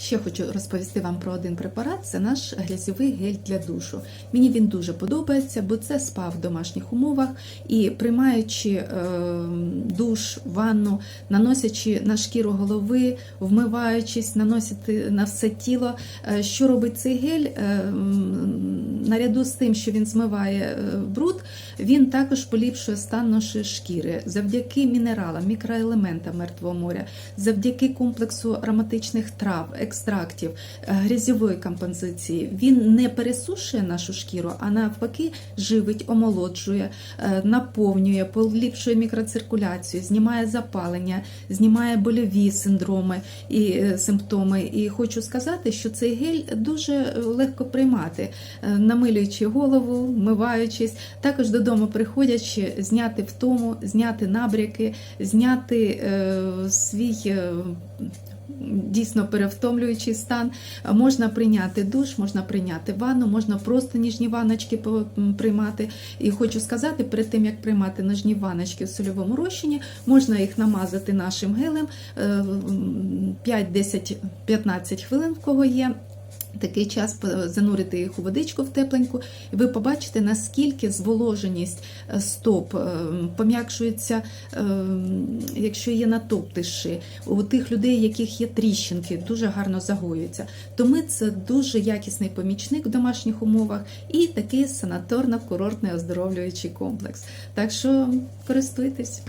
Ще хочу розповісти вам про один препарат. Це наш грязьовий гель для душу. Мені він дуже подобається, бо це спа в домашніх умовах і приймаючи е, душ, ванну, наносячи на шкіру голови, вмиваючись, наносити на все тіло. Е, Що робить цей гель? Е, Наряду з тим, що він змиває е, бруд, він також поліпшує стан нашої шкіри завдяки мінералам, мікроелементам мертвого моря, завдяки комплексу ароматичних трав, екстрактів, е, грязьової композиції. Він не пересушує нашу шкіру, а навпаки живить, омолоджує, е, наповнює, поліпшує мікроциркуляцію, знімає запалення, знімає больові синдроми і симптоми. І хочу сказати, що цей гель дуже легко приймати, намилюючи голову, вмиваючись, також додому приходячи, зняти втому, зняти набряки, зняти е, свій. е, Дійсно перевтомлюючий стан. Можна прийняти душ, можна прийняти ванну, можна просто ніжні ванночки приймати. І хочу сказати, перед тим як приймати ніжні ванночки в сольовому розчині, можна їх намазати нашим гелем е, 5, 10, 15 хвилин, в кого є. Такий час занурити їх у водичку в тепленьку, і ви побачите, наскільки зволоженість е, стоп е, пом'якшується, е, якщо є натоптиші, у тих людей, яких є тріщинки, дуже гарно загоюються. Тому це дуже якісний помічник в домашніх умовах і такий санаторно-курортний оздоровлюючий комплекс. Так що користуйтесь.